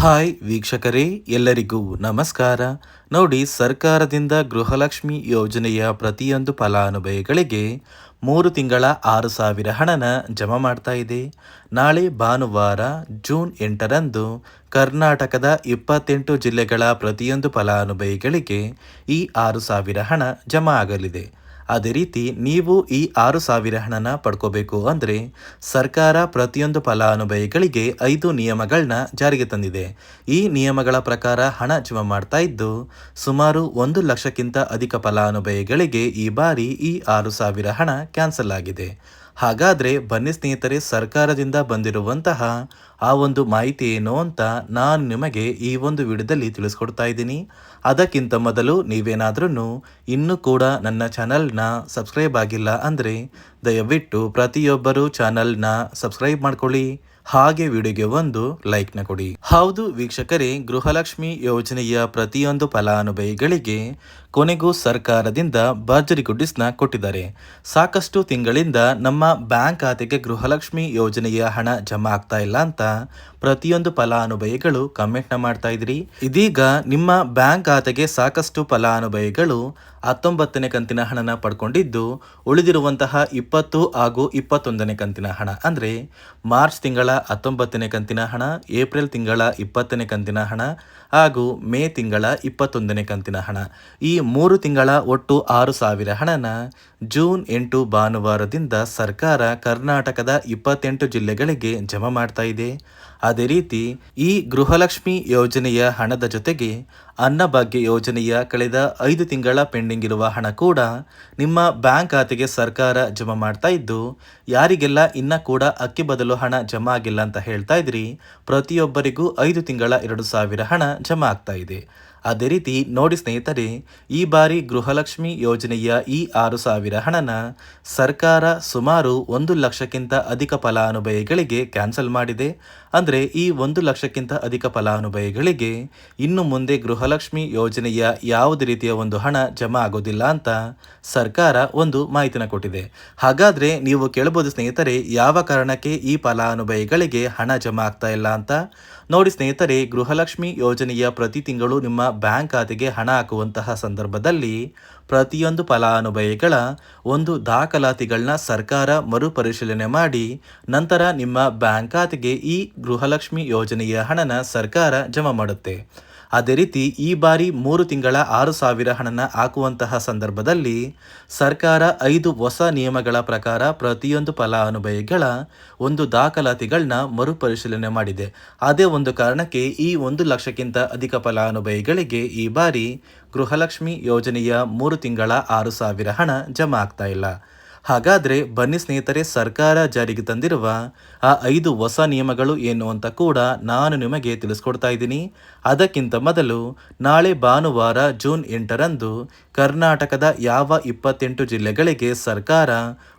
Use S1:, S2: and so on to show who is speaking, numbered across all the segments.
S1: Hi ವೀಕ್ಷಕರೇ, ಎಲ್ಲರಿಗೂ ನಮಸ್ಕಾರ. ನೋಡಿ, ಸರ್ಕಾರದಿಂದ ಗೃಹಲಕ್ಷ್ಮಿ ಯೋಜನೆಯ ಪ್ರತಿಯೊಂದು ಫಲಾನುಭವಿಗಳಿಗೆ ಮೂರು ತಿಂಗಳ ಆರು ಸಾವಿರ ಹಣನ ಜಮಾ ಮಾಡ್ತಾ ಇದೆ. ನಾಳೆ ಭಾನುವಾರ, ಜೂನ್ ಎಂಟರಂದು ಕರ್ನಾಟಕದ ಇಪ್ಪತ್ತೆಂಟು ಜಿಲ್ಲೆಗಳ ಪ್ರತಿಯೊಂದು ಫಲಾನುಭವಿಗಳಿಗೆ ಈ ಆರು ಸಾವಿರ ಹಣ ಜಮಾ ಆಗಲಿದೆ. ಅದೇ ರೀತಿ ನೀವು ಈ ಆರು ಸಾವಿರ ಹಣನ ಪಡ್ಕೋಬೇಕು ಅಂದರೆ ಸರ್ಕಾರ ಪ್ರತಿಯೊಂದು ಫಲಾನುಭವಿಗಳಿಗೆ ಐದು ನಿಯಮಗಳನ್ನ ಜಾರಿಗೆ ತಂದಿದೆ. ಈ ನಿಯಮಗಳ ಪ್ರಕಾರ ಹಣ ಜಮಾ ಮಾಡ್ತಾ ಇದ್ದು ಸುಮಾರು ಒಂದು ಲಕ್ಷಕ್ಕಿಂತ ಅಧಿಕ ಫಲಾನುಭವಿಗಳಿಗೆ ಈ ಬಾರಿ ಈ ಆರು ಸಾವಿರ ಹಣ ಕ್ಯಾನ್ಸಲ್ ಆಗಿದೆ. ಹಾಗಾದರೆ ಬನ್ನಿ ಸ್ನೇಹಿತರೆ, ಸರ್ಕಾರದಿಂದ ಬಂದಿರುವಂತಹ ಆ ಒಂದು ಮಾಹಿತಿ ಏನು ಅಂತ ನಾನು ನಿಮಗೆ ಈ ಒಂದು ವಿಡಿಯೋದಲ್ಲಿ ತಿಳಿಸ್ಕೊಡ್ತಾ ಇದ್ದೀನಿ. ಅದಕ್ಕಿಂತ ಮೊದಲು ನೀವೇನಾದ್ರೂ ಇನ್ನೂ ಕೂಡ ನನ್ನ ಚಾನಲ್ನ ಸಬ್ಸ್ಕ್ರೈಬ್ ಆಗಿಲ್ಲ ಅಂದರೆ ದಯವಿಟ್ಟು ಪ್ರತಿಯೊಬ್ಬರೂ ಚಾನಲ್ನ ಸಬ್ಸ್ಕ್ರೈಬ್ ಮಾಡ್ಕೊಳ್ಳಿ. ಹಾಗೆ ವಿಡಿಯೋಗೆ ಒಂದು ಲೈಕ್ನ ಕೊಡಿ. ಹೌದು ವೀಕ್ಷಕರೇ, ಗೃಹಲಕ್ಷ್ಮಿ ಯೋಜನೆಯ ಪ್ರತಿಯೊಂದು ಫಲಾನುಭವಿಗಳಿಗೆ ಕೊನೆಗೂ ಸರ್ಕಾರದಿಂದ ಭರ್ಜರಿ ಗುಡ್ಡಿಸ್ನ ಕೊಟ್ಟಿದ್ದಾರೆ. ಸಾಕಷ್ಟು ತಿಂಗಳಿಂದ ನಮ್ಮ ಬ್ಯಾಂಕ್ ಖಾತೆಗೆ ಗೃಹಲಕ್ಷ್ಮಿ ಯೋಜನೆಯ ಹಣ ಜಮಾ ಆಗ್ತಾ ಇಲ್ಲ ಅಂತ ಪ್ರತಿಯೊಂದು ಫಲಾನುಭವಿಗಳು ಕಮೆಂಟ್ನ ಮಾಡ್ತಾ ಇದ್ರಿ. ಇದೀಗ ನಿಮ್ಮ ಬ್ಯಾಂಕ್ ಖಾತೆಗೆ ಸಾಕಷ್ಟು ಫಲಾನುಭವಿಗಳು ಹತ್ತೊಂಬತ್ತನೇ ಕಂತಿನ ಹಣನ ಪಡ್ಕೊಂಡಿದ್ದು ಉಳಿದಿರುವಂತಹ ಇಪ್ಪತ್ತು ಹಾಗೂ ಇಪ್ಪತ್ತೊಂದನೇ ಕಂತಿನ ಹಣ. ಅಂದರೆ ಮಾರ್ಚ್ ತಿಂಗಳ ಹತ್ತೊಂಬತ್ತನೇ ಕಂತಿನ ಹಣ, ಏಪ್ರಿಲ್ ತಿಂಗಳ ಇಪ್ಪತ್ತನೇ ಕಂತಿನ ಹಣ ಹಾಗೂ ಮೇ ತಿಂಗಳ ಇಪ್ಪತ್ತೊಂದನೇ ಕಂತಿನ ಹಣ. ಈ ಮೂರು ತಿಂಗಳ ಒಟ್ಟು ಆರು ಸಾವಿರ ಹಣನ ಜೂನ್ ಎಂಟು ಭಾನುವಾರದಿಂದ ಸರ್ಕಾರ ಕರ್ನಾಟಕದ ಇಪ್ಪತ್ತೆಂಟು ಜಿಲ್ಲೆಗಳಿಗೆ ಜಮಾ ಮಾಡ್ತಾ ಇದೆ. ಅದೇ ರೀತಿ, ಈ ಗೃಹಲಕ್ಷ್ಮಿ ಯೋಜನೆಯ ಹಣದ ಜೊತೆಗೆ ಅನ್ನಭಾಗ್ಯ ಯೋಜನೆಯ ಕಳೆದ ಐದು ತಿಂಗಳ ಪೆಂಡಿಂಗ್ ಇರುವ ಹಣ ಕೂಡ ನಿಮ್ಮ ಬ್ಯಾಂಕ್ ಖಾತೆಗೆ ಸರ್ಕಾರ ಜಮಾ ಮಾಡ್ತಾ ಇದ್ದು, ಯಾರಿಗೆಲ್ಲ ಇನ್ನ ಕೂಡ ಅಕ್ಕಿ ಬದಲು ಹಣ ಜಮಾ ಆಗಿಲ್ಲ ಅಂತ ಹೇಳ್ತಾ ಇದ್ರಿ, ಪ್ರತಿಯೊಬ್ಬರಿಗೂ ಐದು ತಿಂಗಳ ಎರಡು ಸಾವಿರ ಹಣ ಜಮಾ ಆಗ್ತಾ ಇದೆ. ಅದೇ ರೀತಿ ನೋಡಿ ಸ್ನೇಹಿತರೆ, ಈ ಬಾರಿ ಗೃಹಲಕ್ಷ್ಮಿ ಯೋಜನೆಯ ಈ ಆರು ಸಾವಿರ ಹಣನ ಸರ್ಕಾರ ಸುಮಾರು ಒಂದು ಲಕ್ಷಕ್ಕಿಂತ ಅಧಿಕ ಫಲಾನುಭವಿಗಳಿಗೆ ಕ್ಯಾನ್ಸಲ್ ಮಾಡಿದೆ. ಅಂದರೆ ಈ ಒಂದು ಲಕ್ಷಕ್ಕಿಂತ ಅಧಿಕ ಫಲಾನುಭವಿಗಳಿಗೆ ಇನ್ನು ಮುಂದೆ ಗೃಹಲಕ್ಷ್ಮಿ ಯೋಜನೆಯ ಯಾವುದೇ ರೀತಿಯ ಒಂದು ಹಣ ಜಮಾ ಆಗೋದಿಲ್ಲ ಅಂತ ಸರ್ಕಾರ ಒಂದು ಮಾಹಿತಿನ ಕೊಟ್ಟಿದೆ. ಹಾಗಾದರೆ ನೀವು ಕೇಳಬಹುದು ಸ್ನೇಹಿತರೆ, ಯಾವ ಕಾರಣಕ್ಕೆ ಈ ಫಲಾನುಭವಿಗಳಿಗೆ ಹಣ ಜಮಾ ಆಗ್ತಾ ಇಲ್ಲ ಅಂತ? ನೋಡಿ ಸ್ನೇಹಿತರೆ, ಗೃಹಲಕ್ಷ್ಮಿ ಯೋಜನೆಯ ಪ್ರತಿ ತಿಂಗಳು ನಿಮ್ಮ ಬ್ಯಾಂಕ್ ಖಾತೆಗೆ ಹಣ ಹಾಕುವಂತಹ ಸಂದರ್ಭದಲ್ಲಿ ಪ್ರತಿಯೊಂದು ಫಲಾನುಭವಿಗಳ ಒಂದು ದಾಖಲಾತಿಗಳನ್ನ ಸರ್ಕಾರ ಮರುಪರಿಶೀಲನೆ ಮಾಡಿ, ನಂತರ ನಿಮ್ಮ ಬ್ಯಾಂಕ್ ಖಾತೆಗೆ ಈ ಗೃಹಲಕ್ಷ್ಮಿ ಯೋಜನೆಯ ಹಣನ ಸರ್ಕಾರ ಜಮಾ ಮಾಡುತ್ತೆ. ಅದೇ ರೀತಿ ಈ ಬಾರಿ ಮೂರು ತಿಂಗಳ ಆರು ಸಾವಿರ ಹಣನ ಹಾಕುವಂತಹ ಸಂದರ್ಭದಲ್ಲಿ ಸರ್ಕಾರ ಐದು ಹೊಸ ನಿಯಮಗಳ ಪ್ರಕಾರ ಪ್ರತಿಯೊಂದು ಫಲಾನುಭವಿಗಳ ಒಂದು ದಾಖಲಾತಿಗಳನ್ನ ಮರುಪರಿಶೀಲನೆ ಮಾಡಿದೆ. ಅದೇ ಒಂದು ಕಾರಣಕ್ಕೆ ಈ ಒಂದು ಲಕ್ಷಕ್ಕಿಂತ ಅಧಿಕ ಫಲಾನುಭವಿಗಳಿಗೆ ಈ ಬಾರಿ ಗೃಹಲಕ್ಷ್ಮಿ ಯೋಜನೆಯ ಮೂರು ತಿಂಗಳ ಆರು ಸಾವಿರ ಹಣ ಜಮಾ ಆಗ್ತಾ ಇಲ್ಲ. ಹಾಗಾದರೆ ಬನ್ನಿ ಸ್ನೇಹಿತರೆ, ಸರ್ಕಾರ ಜಾರಿಗೆ ತಂದಿರುವ ಆ ಐದು ಹೊಸ ನಿಯಮಗಳು ಏನು ಅಂತ ಕೂಡ ನಾನು ನಿಮಗೆ ತಿಳಿಸ್ಕೊಡ್ತಾ ಇದ್ದೀನಿ. ಅದಕ್ಕಿಂತ ಮೊದಲು ನಾಳೆ ಭಾನುವಾರ ಜೂನ್ ಎಂಟರಂದು ಕರ್ನಾಟಕದ ಯಾವ ಇಪ್ಪತ್ತೆಂಟು ಜಿಲ್ಲೆಗಳಿಗೆ ಸರ್ಕಾರ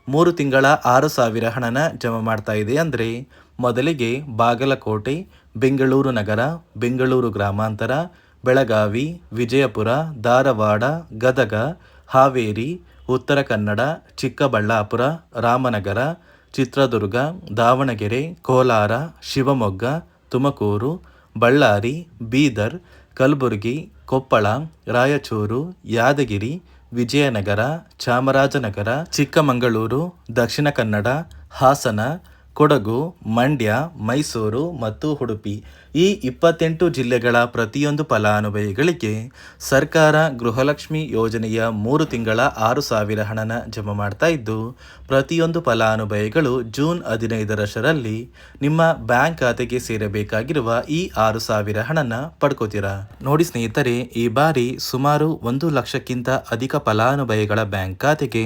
S1: ಮೂರು ತಿಂಗಳ ಆರು ಸಾವಿರ ಹಣನ ಜಮಾ ಮಾಡ್ತಾ ಇದೆ ಅಂದರೆ ಮೊದಲಿಗೆ ಬಾಗಲಕೋಟೆ, ಬೆಂಗಳೂರು ನಗರ, ಬೆಂಗಳೂರು ಗ್ರಾಮಾಂತರ, ಬೆಳಗಾವಿ, ವಿಜಯಪುರ, ಧಾರವಾಡ, ಗದಗ, ಹಾವೇರಿ ಉತ್ತರ ಕನ್ನಡ, ಚಿಕ್ಕಬಳ್ಳಾಪುರ, ರಾಮನಗರ, ಚಿತ್ರದುರ್ಗ, ದಾವಣಗೆರೆ, ಕೋಲಾರ, ಶಿವಮೊಗ್ಗ, ತುಮಕೂರು, ಬಳ್ಳಾರಿ, ಬೀದರ್, ಕಲಬುರಗಿ, ಕೊಪ್ಪಳ, ರಾಯಚೂರು, ಯಾದಗಿರಿ, ವಿಜಯನಗರ, ಚಾಮರಾಜನಗರ, ಚಿಕ್ಕಮಗಳೂರು, ದಕ್ಷಿಣ ಕನ್ನಡ, ಹಾಸನ ಕೊಡಗು, ಮಂಡ್ಯ, ಮೈಸೂರು ಮತ್ತು ಉಡುಪಿ ಈ ಇಪ್ಪತ್ತೆಂಟು ಜಿಲ್ಲೆಗಳ ಪ್ರತಿಯೊಂದು ಫಲಾನುಭವಿಗಳಿಗೆ ಸರ್ಕಾರ ಗೃಹಲಕ್ಷ್ಮಿ ಯೋಜನೆಯ ಮೂರು ತಿಂಗಳ ಆರು ಸಾವಿರ ಹಣನ ಜಮಾ ಮಾಡ್ತಾ ಇದ್ದು, ಪ್ರತಿಯೊಂದು ಫಲಾನುಭವಿಗಳು ಜೂನ್ ಹದಿನೈದರಷ್ಟರಲ್ಲಿ ನಿಮ್ಮ ಬ್ಯಾಂಕ್ ಖಾತೆಗೆ ಸೇರಬೇಕಾಗಿರುವ ಈ ಆರು ಸಾವಿರ ಹಣನ ಪಡ್ಕೋತೀರಾ? ನೋಡಿ ಸ್ನೇಹಿತರೆ, ಈ ಬಾರಿ ಸುಮಾರು ಒಂದು ಲಕ್ಷಕ್ಕಿಂತ ಅಧಿಕ ಫಲಾನುಭವಿಗಳ ಬ್ಯಾಂಕ್ ಖಾತೆಗೆ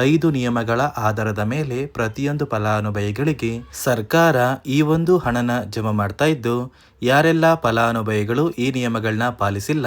S1: ಐದು ನಿಯಮಗಳ ಆಧಾರದ ಮೇಲೆ ಪ್ರತಿಯೊಂದು ಫಲಾನುಭವಿಗಳಿಗೆ ಸರ್ಕಾರ ಈ ಒಂದು ಹಣನ ಜಮಾ ಮಾಡ್ತಾ ಇದ್ದು, ಯಾರೆಲ್ಲ ಫಲಾನುಭವಿಗಳು ಈ ನಿಯಮಗಳನ್ನ ಪಾಲಿಸಿಲ್ಲ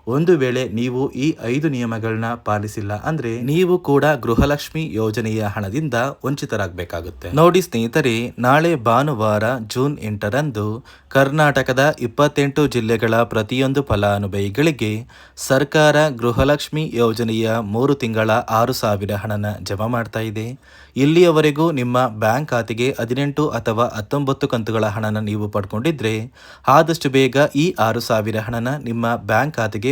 S1: ಒಂದು ವೇಳೆ ನೀವು ಈ ಐದು ನಿಯಮಗಳನ್ನ ಪಾಲಿಸಿಲ್ಲ ಅಂದ್ರೆ ನೀವು ಕೂಡ ಗೃಹಲಕ್ಷ್ಮಿ ಯೋಜನೆಯ ಹಣದಿಂದ ವಂಚಿತರಾಗಬೇಕಾಗುತ್ತೆ. ನೋಡಿ ಸ್ನೇಹಿತರೆ, ನಾಳೆ ಭಾನುವಾರ ಜೂನ್ ಎಂಟರಂದು ಕರ್ನಾಟಕದ ಇಪ್ಪತ್ತೆಂಟು ಜಿಲ್ಲೆಗಳ ಪ್ರತಿಯೊಂದು ಫಲಾನುಭವಿಗಳಿಗೆ ಸರ್ಕಾರ ಗೃಹಲಕ್ಷ್ಮಿ ಯೋಜನೆಯ ಮೂರು ತಿಂಗಳ ಆರು ಸಾವಿರ ಹಣನ ಜಮಾ ಮಾಡ್ತಾ ಇದೆ. ಇಲ್ಲಿಯವರೆಗೂ ನಿಮ್ಮ ಬ್ಯಾಂಕ್ ಖಾತೆಗೆ ಹದಿನೆಂಟು ಅಥವಾ ಹತ್ತೊಂಬತ್ತು ಕಂತುಗಳ ಹಣನ ನೀವು ಪಡ್ಕೊಂಡಿದ್ರೆ ಆದಷ್ಟು ಬೇಗ ಈ ಆರು ಸಾವಿರ ಹಣನ ನಿಮ್ಮ ಬ್ಯಾಂಕ್ ಖಾತೆಗೆ